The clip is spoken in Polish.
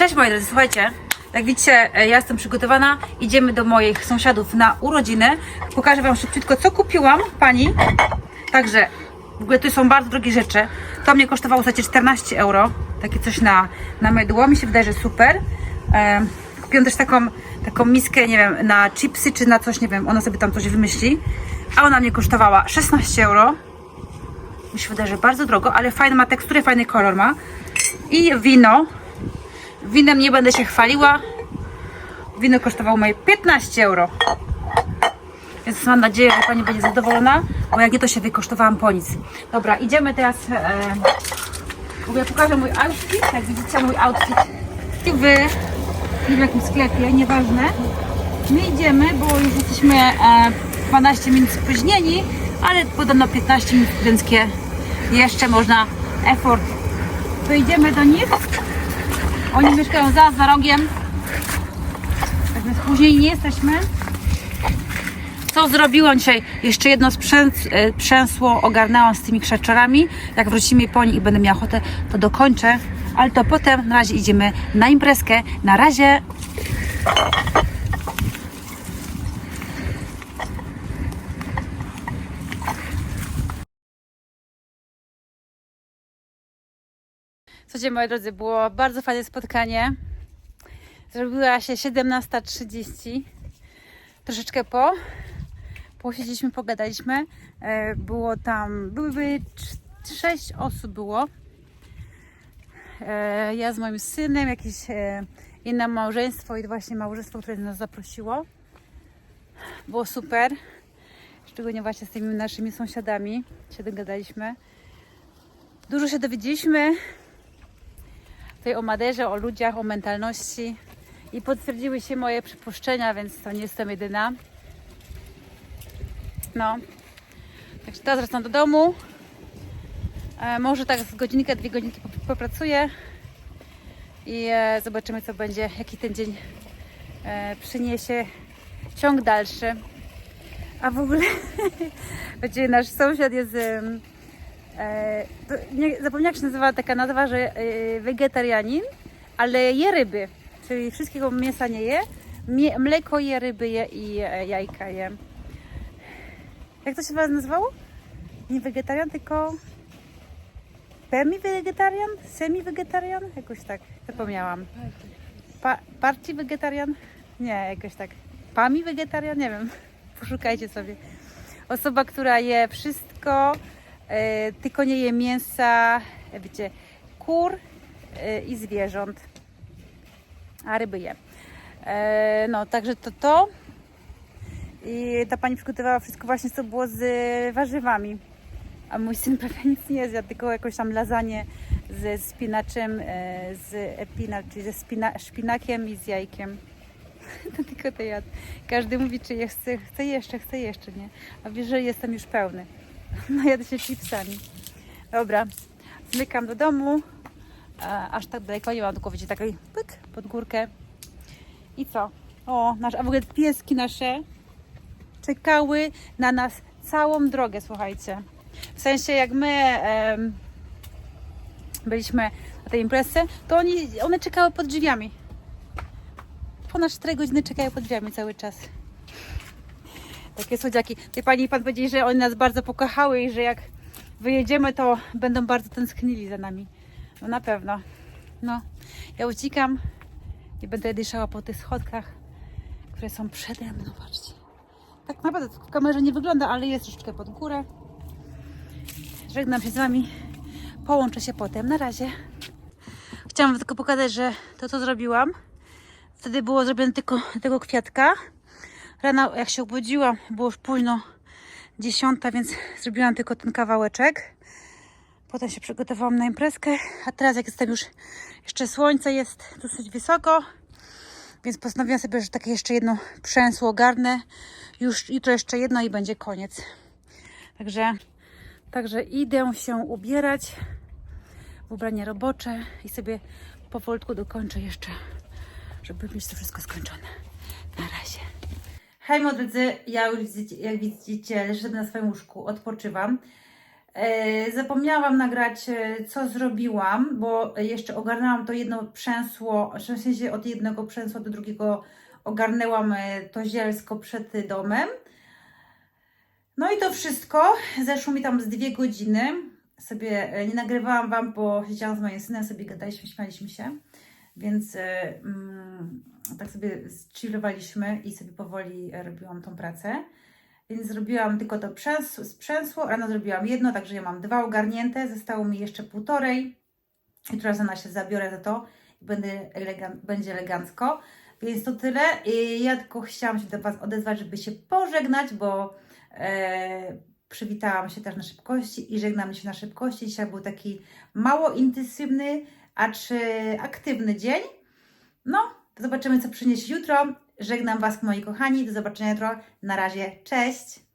Cześć moi drodzy, słuchajcie, jak widzicie, e, ja jestem przygotowana, idziemy do moich sąsiadów na urodziny. Pokażę Wam szybciutko, co kupiłam pani. Także, w ogóle to są bardzo drogie rzeczy. To mnie kosztowało, słuchajcie, 14 euro. Takie coś na, na mydło, mi się wydaje, że super. Kupiłam też taką, taką miskę, nie wiem, na chipsy czy na coś, nie wiem, ona sobie tam coś wymyśli. A ona mnie kosztowała 16 euro. Mi się wydaje, że bardzo drogo, ale fajna ma teksturę, fajny kolor ma. I wino. Winem nie będę się chwaliła. Wino kosztowało moje 15 euro. Więc mam nadzieję, że Pani będzie zadowolona, bo jak nie, to się wykosztowałam po nic. Dobra, idziemy teraz. E, w pokażę mój outfit. Jak widzicie, mój outfit w, w jakimś sklepie, nieważne. My idziemy, bo już jesteśmy e, 12 minut spóźnieni, ale podobno 15 minut studenckie jeszcze można effort. To idziemy do nich. Oni mieszkają za, za rogiem. Tak więc później nie jesteśmy. Co zrobiłam dzisiaj? Jeszcze jedno sprzęs, e, przęsło ogarnęłam z tymi krzaczorami. Jak wrócimy po nich i będę miała ochotę, to dokończę. Ale to potem na razie idziemy na imprezkę. Na razie Słuchajcie, moi drodzy, było bardzo fajne spotkanie. Zrobiła się 17.30. Troszeczkę po. Posiedzieliśmy, pogadaliśmy. E, Było tam, były sześć osób było. E, Ja z moim synem, jakieś e, inne małżeństwo i właśnie małżeństwo, które nas zaprosiło. Było super. Szczególnie właśnie z tymi naszymi sąsiadami się dogadaliśmy. Dużo się dowiedzieliśmy tutaj o Maderze, o ludziach, o mentalności i potwierdziły się moje przypuszczenia, więc to nie jestem jedyna. No. Także teraz wracam do domu. E, może tak z godzinkę, dwie godzinki pop- popracuję i e, zobaczymy co będzie, jaki ten dzień e, przyniesie ciąg dalszy. A w ogóle będzie nasz sąsiad jest nie, zapomniałam jak się nazywa taka nazwa, że e, wegetarianin, ale je ryby, czyli wszystkiego mięsa nie je, mleko je, ryby je i e, jajka je. Jak to się was nazywało? Nie wegetarian, tylko pemi wegetarian? Semi wegetarian? Jakoś tak, zapomniałam. Pa, parci wegetarian? Nie, jakoś tak. Pami wegetarian? Nie wiem. Poszukajcie sobie. Osoba, która je wszystko, e, tylko nie je mięsa, e, wiecie, kur e, i zwierząt, a ryby je. E, no, także to to. I ta pani przygotowała wszystko właśnie, co było z warzywami. A mój syn prawie nic nie zjadł, tylko jakąś tam lasagne ze spinaczem, e, z epinacz, czyli ze spina, szpinakiem i z jajkiem. To tylko to jadł. Każdy mówi, czy je chce, chce jeszcze, chce jeszcze, nie? A wie, że jestem już pełny. No jadę się chipsami. Dobra, zmykam do domu. Aż tak daleko nie mam, tylko wiecie, taki pyk pod górkę. I co? O, nasz, a w ogóle pieski nasze czekały na nas całą drogę, słuchajcie. W sensie jak my byliśmy na tej imprezie, to oni, one czekały pod drzwiami. Ponad 4 godziny czekają pod drzwiami cały czas. Takie słodziaki. Tej pani i pan powiedzieli, że one nas bardzo pokochały i że jak wyjedziemy, to będą bardzo tęsknili za nami. No na pewno. No, ja uciekam i będę dyszała po tych schodkach, które są przede mną. Patrzcie. Tak naprawdę to w kamerze nie wygląda, ale jest troszeczkę pod górę. Żegnam się z Wami. Połączę się potem. Na razie. Chciałam tylko pokazać, że to co zrobiłam, wtedy było zrobione tylko tego kwiatka. Rano jak się obudziłam, było już późno, dziesiąta, więc zrobiłam tylko ten kawałeczek. Potem się przygotowałam na imprezkę, a teraz jak jestem już, jeszcze słońce jest dosyć wysoko, więc postanowiłam sobie, że takie jeszcze jedno przęsło ogarnę. Już jutro jeszcze jedno i będzie koniec. Także, także idę się ubierać w ubranie robocze i sobie powolutku dokończę jeszcze, żeby mieć to wszystko skończone. Hej moi drodzy, ja już jak widzicie leżę na swoim łóżku, odpoczywam. E, Zapomniałam nagrać, e, co zrobiłam, bo jeszcze ogarnęłam to jedno przęsło, w sensie od jednego przęsła do drugiego ogarnęłam e, to zielsko przed domem. No i to wszystko. Zeszło mi tam z dwie godziny. Sobie nie nagrywałam Wam, bo siedziałam z moim synem, sobie gadaliśmy, śmialiśmy się. Więc e, mm, tak sobie chillowaliśmy i sobie powoli robiłam tą pracę. Więc zrobiłam tylko to przęs- sprzęsło, rano zrobiłam jedno, także ja mam dwa ogarnięte, zostało mi jeszcze półtorej. Jutro rano się zabiorę za to i będę elegan- będzie elegancko. Więc to tyle. I ja tylko chciałam się do Was odezwać, żeby się pożegnać, bo e, przywitałam się też na szybkości i żegnamy się na szybkości. Dzisiaj był taki mało intensywny, a czy aktywny dzień. No, zobaczymy, co przyniesie jutro. Żegnam Was, moi kochani. Do zobaczenia jutro. Na razie. Cześć!